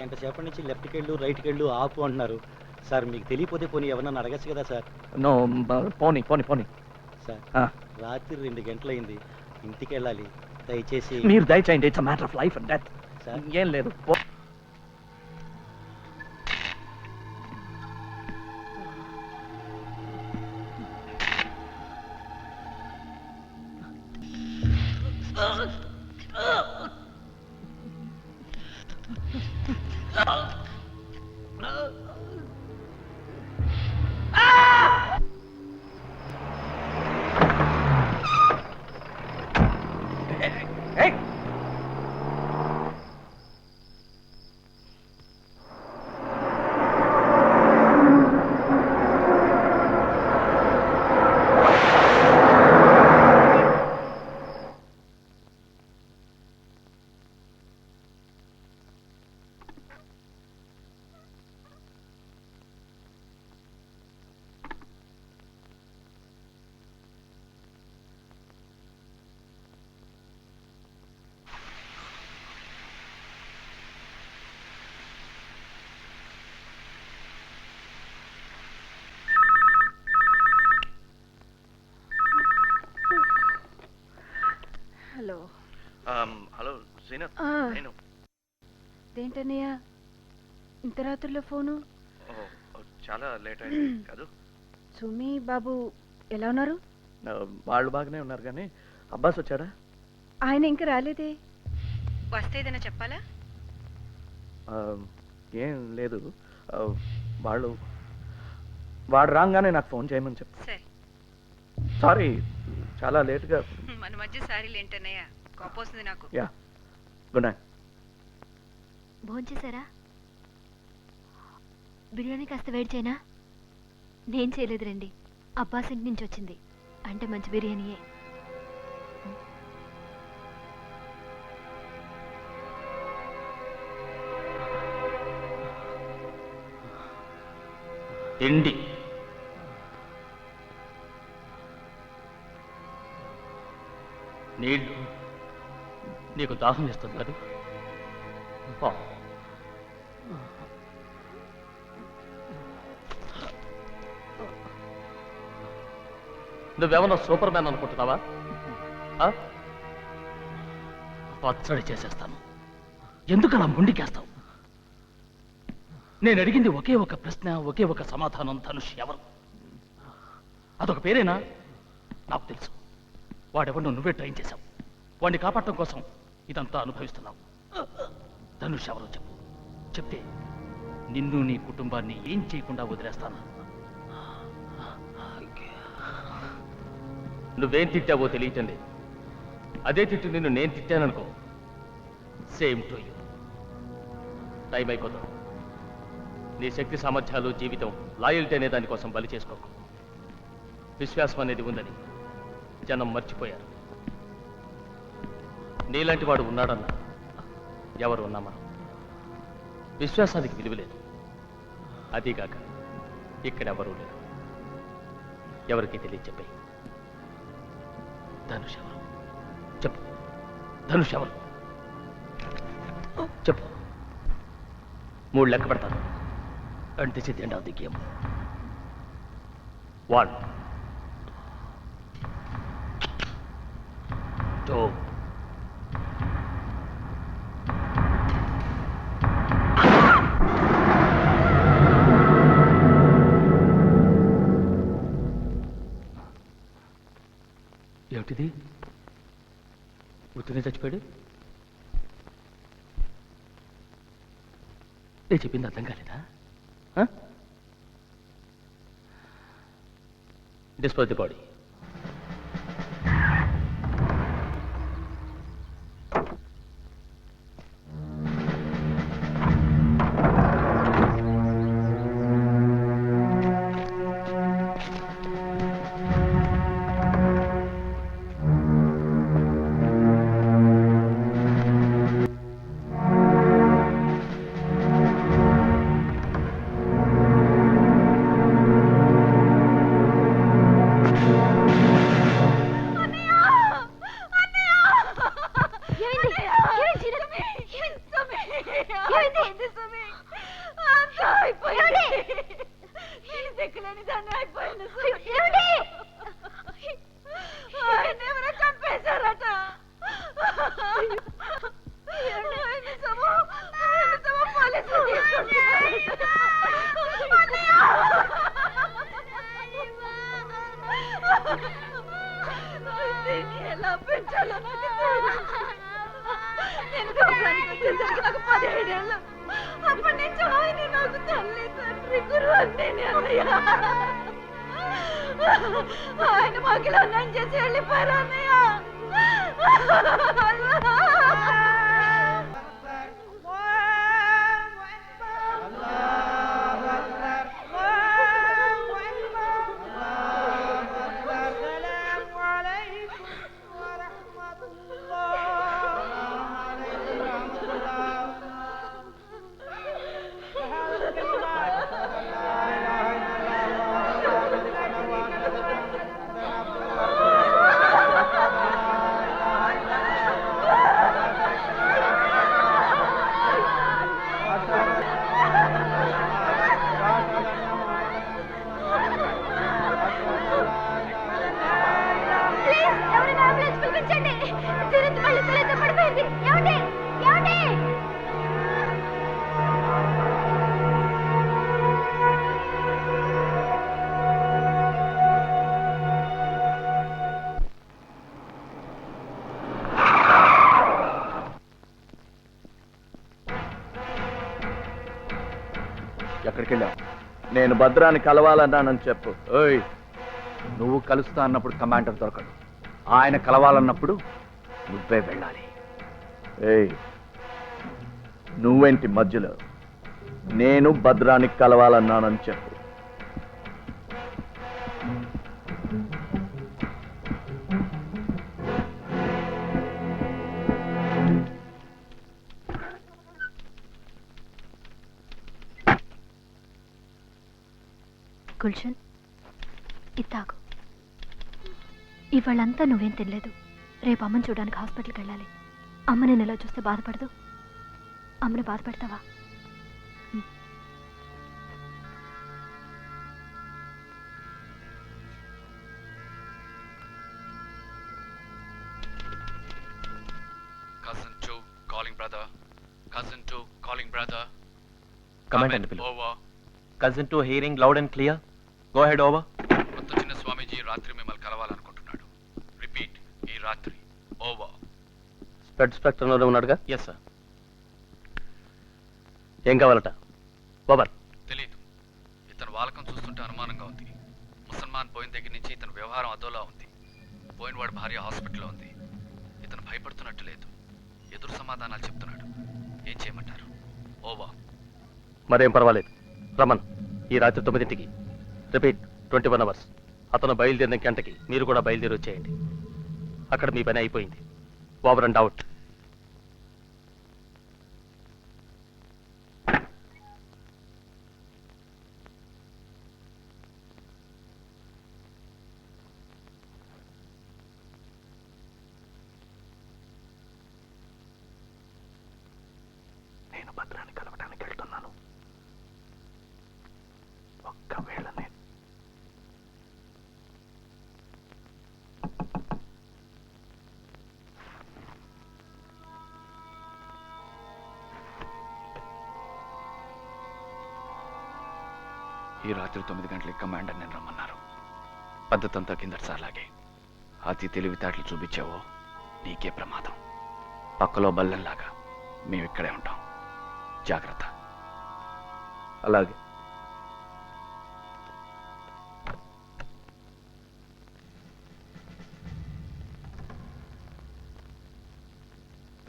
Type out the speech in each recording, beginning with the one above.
గంట సేపటి నుంచి లెఫ్ట్కి వెళ్ళు రైట్కి వెళ్ళు ఆపు అంటున్నారు. సార్ మీకు తెలియపోతే పోనీ ఎవరన్నా అడగచ్చు కదా సార్? నో పోనీ పోనీ పోనీ. సార్ ఆ, రాత్రి రెండు గంటలైంది. ఇంటికి వెళ్ళాలి దయచేసి మీరు దయచేయండి it's matter of life and death sir. ఏం లేదు. హలో శ్రీనాథ్ ఆ, నేను దేంటన్నయ్య ఇంత రాత్రిలో ఫోను? చాలా లేట్ అయింది కాదు. సుమి బాబు ఎలా ఉన్నారు? వాళ్ళు బాగానే ఉన్నారు కానీ అబ్బాస్ వచ్చాడా? ఆయన ఇంకా రాలేదే. వస్తే ఏదైనా చెప్పాలా? ఆ, ఏం లేదు. ఆ, వాళ్ళు వాడు రాగానే నాకు ఫోన్ చేయమని చెప్పు. సరే. సారీ చాలా లేట్గా. మన మధ్య సారీలు ఏంటన్నయ్య? కోపొస్తుంది నాకు. Yeah good night. భోంచేశారా బిర్యానీ కాస్త వేడి చేయనా? నేను చేయలేదు రండి. అబ్బాస్ ఇంటి నుంచి వచ్చింది. అంటే మంచి బిర్యానీయే. తిండి. నీళ్ళు. నీకు దాహం ఇస్తుంది కదా? నువ్వేమన్నా సూపర్ మ్యాన్ అనుకుంటున్నావా? పచ్చడి చేసేస్తాను. ఎందుకు అలా ముండికేస్తావు? నేను అడిగింది ఒకే ఒక ప్రశ్న ఒకే ఒక సమాధానం ధనుష్ ఎవరు? అదొక పేరేనా? నాకు తెలుసు. వాడెవరినో నువ్వే ట్రైన్ చేశావు. వాడిని కాపాడటం కోసం ఇదంతా అనుభవిస్తున్నావు. ధనుష్ ఎవరో చెప్పు. చెప్తే నిన్ను నీ కుటుంబాన్ని ఏం చేయకుండా వదిలేస్తాను. నువ్వేం తిట్టావో తెలియటండి. అదే తిట్టు నిన్ను నేను తిట్టాననుకో. సేమ్ టు యూ టైం అయిపోతుంది. నీ శక్తి సామర్థ్యాలు జీవితం లాయల్టీ అనే దానికోసం బలి చేసుకోకు. విశ్వాసం అనేది ఉందని జనం మర్చిపోయారు. నీలాంటి వాడు ఉన్నాడన్న. ఎవరు ఉన్నా మనం. విశ్వాసానికి విలువలేదు అదీగాక ఇక్కడెవరూ లేరు. ఎవరికి తెలియచెప్పాయి ధనుష్ ఎవరు చెప్పు. ధనుష్ ఎవరు చెప్పు. మూడు లెక్క పెడతాను. అంటే this is end of game one two ఏమిటిది ఉత్తినే చచ్చిపోయాడు? నేను చెప్పింది అర్థం కాలేదా? Dispose the body Goodness, look నేను భద్రాన్ని కలవాలన్నానని చెప్పు. ఓయ్ నువ్వు కలుస్తా అన్నప్పుడు కమాండర్ దొరకడు. ఆయన కలవాలన్నప్పుడు నువ్వే వెళ్ళాలి. ఏయ్ నువ్వేంటి మధ్యలో? నేను భద్రానికి కలవాలన్నానని చెప్పు. ఇత్తాగు ఇవాళంతా నువ్వేం తినలేదు. రేపు అమ్మని చూడడానికి హాస్పిటల్కి వెళ్ళాలి. అమ్మ నేను ఎలా చూస్తే బాధపడదు. అమ్మని బాధపెడతావా? Cousin 2 calling brother. Cousin 2 calling brother. Command Come and in, below. Over. Cousin two hearing loud and clear go ahead over కొత్త చిన్న స్వామీజీ రాత్రి మిమ్మల్ని కలవాలనుకుంటున్నాడు రిపీట్ ఈ రాత్రి ఓవర్ స్పెడ్ స్పెక్ట్రంలోనే ఉన్నాడుగా? ఎస్ సార్ ఏం కావాలట? ఓవర్ తెలీదు. ఇతను వాలకం చూస్తుంటే అనుమానంగా ఉంది. ముసల్మాన్ పోయిన దగ్గర నుంచి ఇతని వ్యవహారం అదోలా ఉంది. పోయినవాడి భార్య హాస్పిటల్లో ఉంది. ఇతను భయపడుతున్నట్టు లేదు. ఎదురు సమాధానాలు చెప్తున్నాడు. ఏం చేయమంటారు? ఓవర్ మరేం పర్వాలేదు. రమన్ ఈ రాత్రి తొమ్మిదింటికి. Repeat twenty one hours. అతను బయలుదేరిన గంటకి మీరు కూడా బయలుదేరి వచ్చేయండి. అక్కడ మీ పని అయిపోయింది. Over and out. ఈ రాత్రి తొమ్మిది గంటలకి కమాండర్ నేను రమ్మన్నారు. పద్ధతంతా కిందటిసార్లాగే అతి తెలివితేటలు చూపించావో నీకే ప్రమాదం. పక్కలో బల్లెంలాగా మేము ఇక్కడే ఉంటాం. జాగ్రత్త. అలాగే.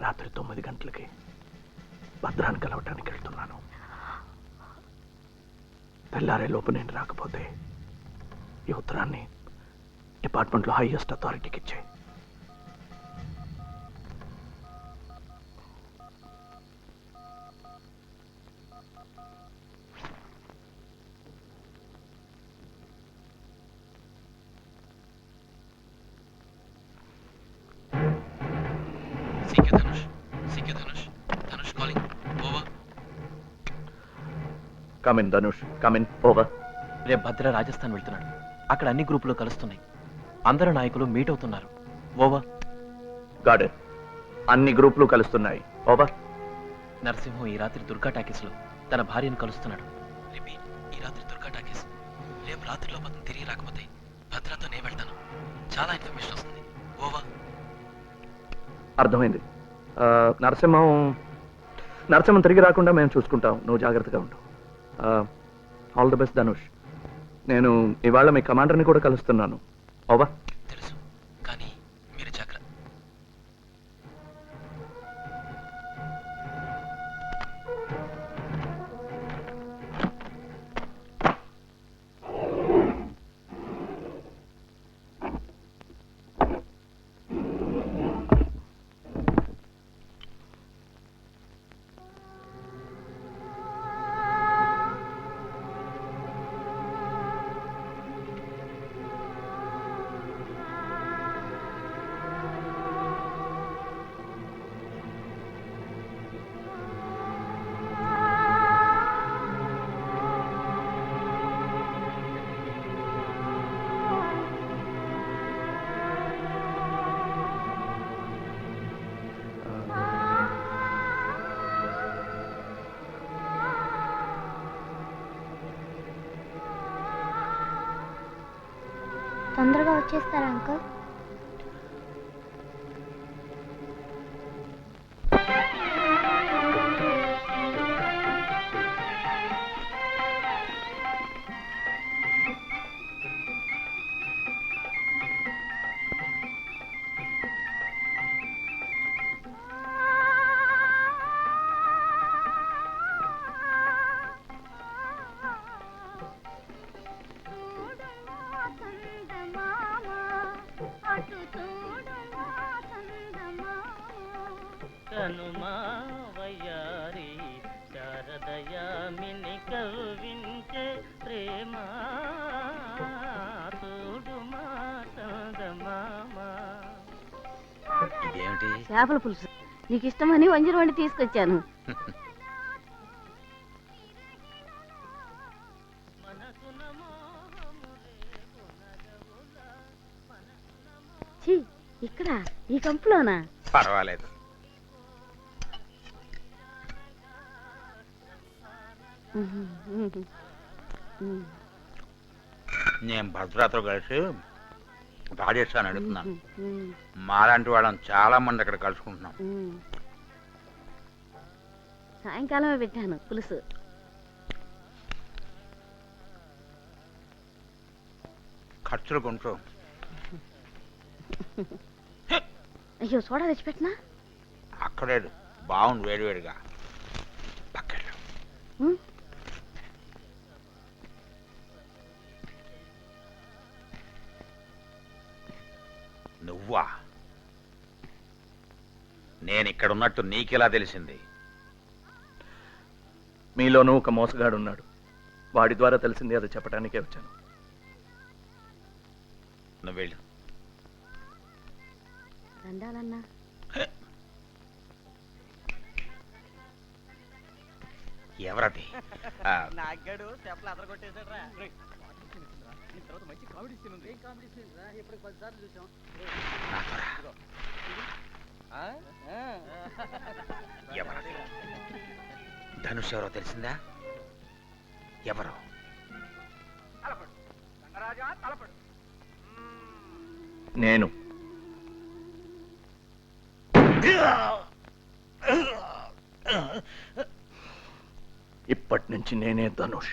రాత్రి తొమ్మిది గంటలకి భద్రాన్ని కలవటానికి వెళ్తాం తెల్లారే లోపు నేను రాకపోతే ఈ ఉత్తరాన్ని డిపార్ట్మెంట్లో హైయెస్ట్ అథారిటీకి ఇచ్చాయి. కమిన్ ధనుష్ కమిన్ ఓవర్ రేపు భద్ర రాజస్థాన్ వెళ్తున్నాడు. అక్కడ అన్ని గ్రూపులు కలుస్తున్నాయి. అందరు నాయకులు మీట్ అవుతున్నారు. ఓవర్ గార్డెన్ అన్ని గ్రూపులు కలుస్తున్నాయి. ఓవర్ నరసింహం ఈ రాత్రి దుర్గా టాకీస్లో తన భార్యను కలుస్తున్నాడు. ఈ రాత్రి దుర్గా టాకీస్. రేపు రాత్రిలో అతను తిరిగి రాకపోతే భద్రతో నేను వెళ్తాను. చాలా ఇన్ఫర్మేషన్ వస్తుంది. ఓవర్ అర్థమైంది. నరసింహం నరసింహం తిరిగి రాకుండా మేము చూసుకుంటాం. నువ్వు జాగ్రత్తగా ఉండు. ఆల్ ది బెస్ట్ ధనుష్ నేను ఇవాళ మీ కమాండర్ని కూడా కలుస్తున్నాను. ఓవా తొందరగా వచ్చేస్తారా అంకుల్? చేపల పులుసు. నీకు ఇష్టమని వంజరం వండి తీసుకొచ్చాను. ఇక్కడ ఈ కంపులోనా? పర్వాలేదు. నేను భద్రాతో కలిసి రాజస్థాన్ అడుగుతున్నాను. మాలాంటి వాళ్ళని చాలా మంది అక్కడ కలుసుకుంటున్నాం. సాయంకాలమే పెట్టాను పులుసు. ఖర్చులు కొంటూ అయ్యో సోడా తెచ్చిపెట్టినా? అక్కడే బాగుంది వేడివేడిగా పక్కన నువ్వా? నేను ఇక్కడ ఉన్నట్టు నీకెలా తెలిసింది? మీలోనూ ఒక మోసగాడు ఉన్నాడు వాడి ద్వారా తెలిసింది అది చెప్పడానికే వచ్చాను. వెళ్ళు దండాలన్నా ఎవరది ఆ, నాగాడు చేపలు అదర కొట్టేశాడు రా నాతో రా. ఎవరది ధనుష్ ఎవరో తెలిసిందా? ఎవరు? నేను. ఇప్పటి నుంచి నేనే ధనుష్.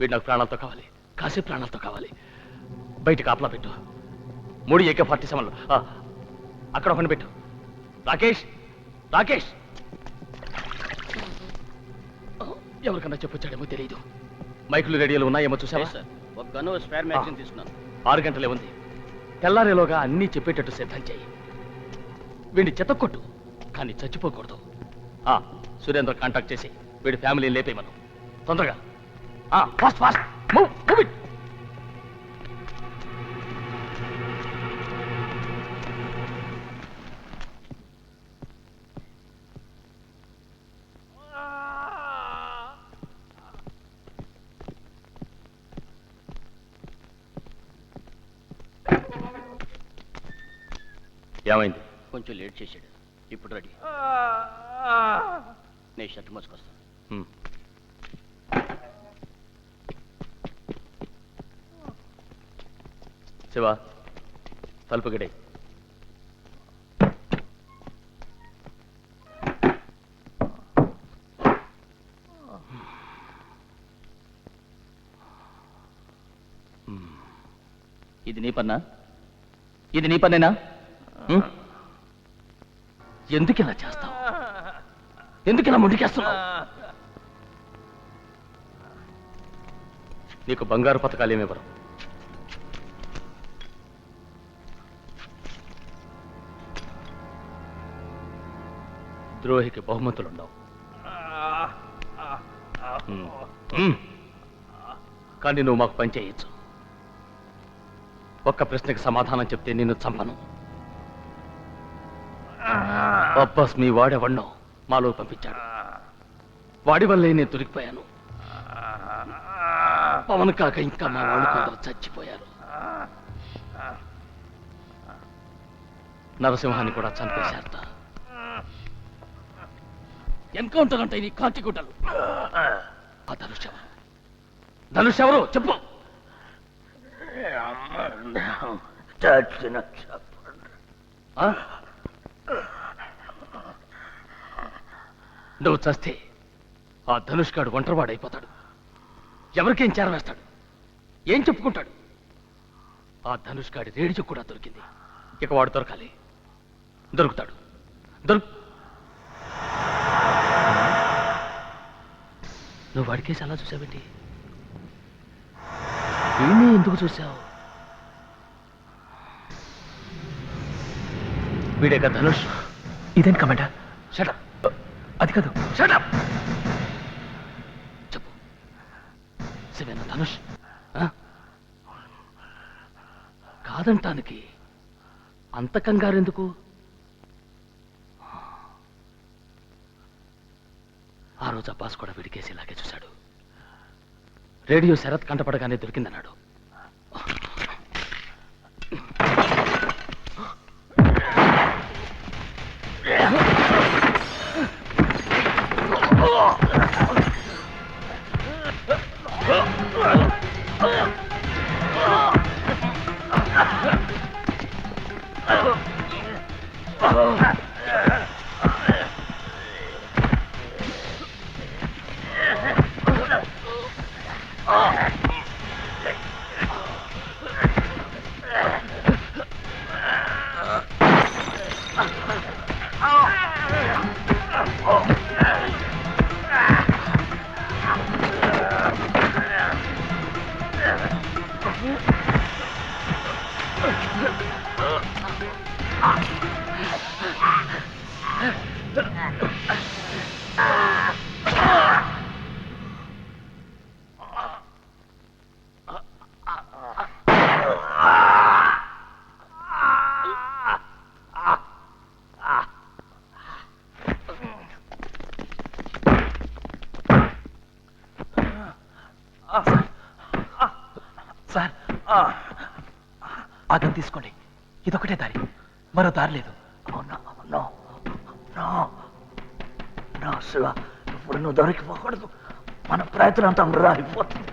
వీడు నాకు ప్రాణాలతో కావాలి. కాసే ప్రాణాలతో కావాలి. బయట కాపలా పెట్టు. మూడు ఏకే ఫార్టీ సెవెన్లో. అక్కడ ఒకటి పెట్టు. రాకేష్! రాకేష్! ఎవరికన్నా చెప్పొచ్చాడేమో తెలియదు మైకులు రేడియోలు ఉన్నాయేమో చూసావా? సార్. ఒక గన్ను స్పేర్ మ్యాగజైన్ తీసుకున్నాను. ఆరు గంటలే ఉంది. తెల్లారేలోగా అన్నీ చెప్పేటట్టు సిద్ధం చేయి. వీడిని చెతక్కొట్టు కానీ చచ్చిపోకూడదు. ఆ, సురేంద్ర కాంటాక్ట్ చేసి వీడి ఫ్యామిలీని లేపేయమను. తొందరగా. Fast fast. Move move it ఏమైంది? కొంచెం లేట్ చేశాడు. ఇప్పుడు రెడీ. నేను షర్ట్ మోసుకొస్తాను. శివ తలుపు గడి ఇది నీ పన్నా? ఇది నీ పన్నేనా? ఉం? ఎందుకు ఇలా చేస్తావు? ఎందుకు ఇలా ముందుకేస్తున్నావు? నీకు బంగారు పథకాలు ఏమివ్వరు ద్రోహికి బహుమతులుండవు. కానీ నువ్వు మాకు పని చేయొచ్చు. ఒక్క ప్రశ్నకి సమాధానం చెప్తే నిన్ను చంపను. అబ్బాస్ మీ వాడెవన్నో మాలో పంపించాడు. వాడి వల్లే నేను దొరికిపోయాను. పవన్ కాక ఇంకా మా వాళ్ళు కొందరు చచ్చిపోయారు. నరసింహాన్ని కూడా చంపేశారట. ఎన్కౌంటర్ అంటే నీ కాకి గుడ్డలు. ఆ ధనుష్ ఎవరు ధనుష్ ఎవరు చెప్పు? నువ్వు చస్తే ఆ ధనుష్ గాడు ఒంటరివాడైపోతాడు. ఎవరికేం చేరవేస్తాడు ఏం చెప్పుకుంటాడు? ఆ ధనుష్ గాడి రేడియో కూడా దొరికింది. ఇక వాడు దొరకాలి. దొరుకుతాడు. దొరుకు నువ్వు వాడికేసి అలా చూసావేంటి వీణ్ణి ఎందుకు చూసావు? వీడే కదా ధనుష్ ఇదేంటి కమాండర్ షటప్ అది కాదు. షటప్ చెప్పు. శివేన ధనుష్ ఆ? కాదంటానికి అంత కంగారెందుకు ఆ రోజు అబ్బాస్ కూడా విడికేసి ఇలాగే రేడియో శరత్ కంటపడగానే దొరికిందన్నాడు. మరో దారి లేదు. శివ ఇప్పుడు నువ్వు దొరికిపోకూడదు మన ప్రయత్నం అంతా వృధా అయిపోతుంది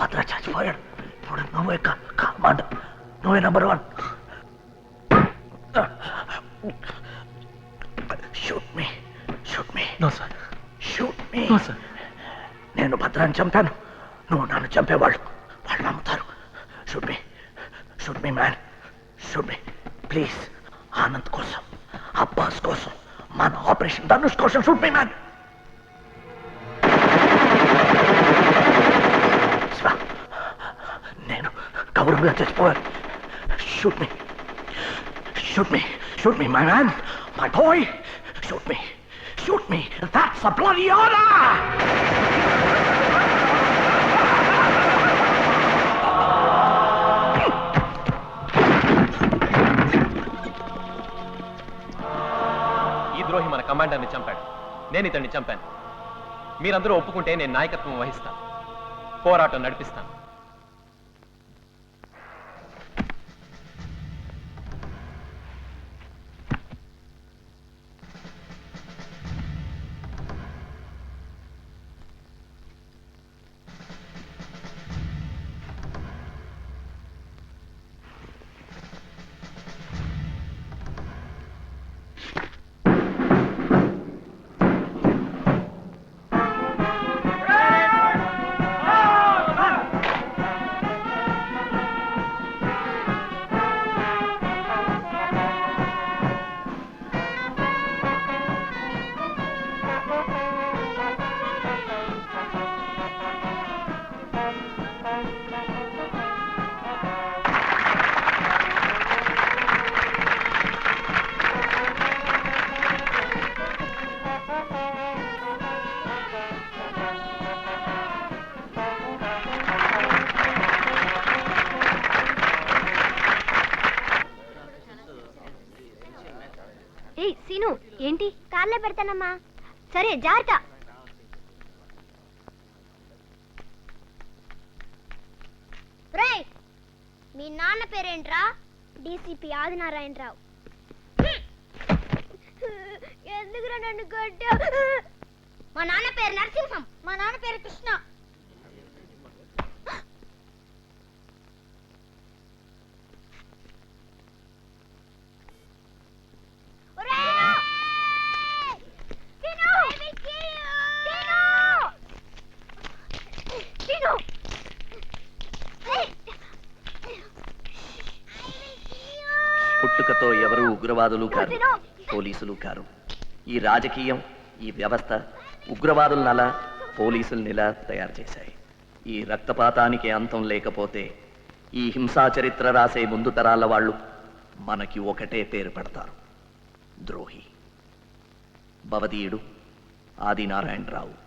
భద్ర- చచ్చిపోయాడు. ఇప్పుడు నువ్వే కమాండ్. నువ్వే number one shoot me shoot me no sir shoot me no sir నేను భద్రాన్ని చంపాను. నువ్వు నన్ను చంపేవాళ్ళు. వాళ్ళు నమ్ముతారు. Shoot me shoot me man please Anand కోసం అబ్బాస్ కోసం మన ఆపరేషన్ ధనుష్ కోసం షూట్ మీ మ్యాన్ నేను గౌరవంగా చచ్చిపోయాను shoot me shoot me shoot me my man my boy shoot me shoot me that's a bloody order కమాండర్ని చంపాడు. నేను ఇతన్ని చంపాను. మీరందరూ ఒప్పుకుంటే నేను నాయకత్వం వహిస్తాను. పోరాటం నడిపిస్తాను. కార్లో సరే జాగ్రత్త. రేయ్ మీ నాన్న పేరేంట్రా? డీసీపీ ఆదినారాయణరావు. ఎందుకురా నన్ను కొట్టావు? మా నాన్న పేరు నరసింహం. మా నాన్న పేరు కృష్ణ ఒరేయ్! తిను! తిను! తిను! పుట్టుకతో ఎవరు ఉగ్రవాదులు కారు. పోలీసులు కారు. ఈ రాజకీయం ఈ వ్యవస్థ ఉగ్రవాదులనలా పోలీసులనిలా తయారు చేశాయి. ఈ రక్తపాతానికి అంతం లేకపోతే ఈ హింసా చరిత్ర రాసే ముందు తరాల వాళ్ళు మనకి ఒకటే పేరు పెడతారు. ద్రోహి. భవదీయుడు ఆదినారాయణరావు.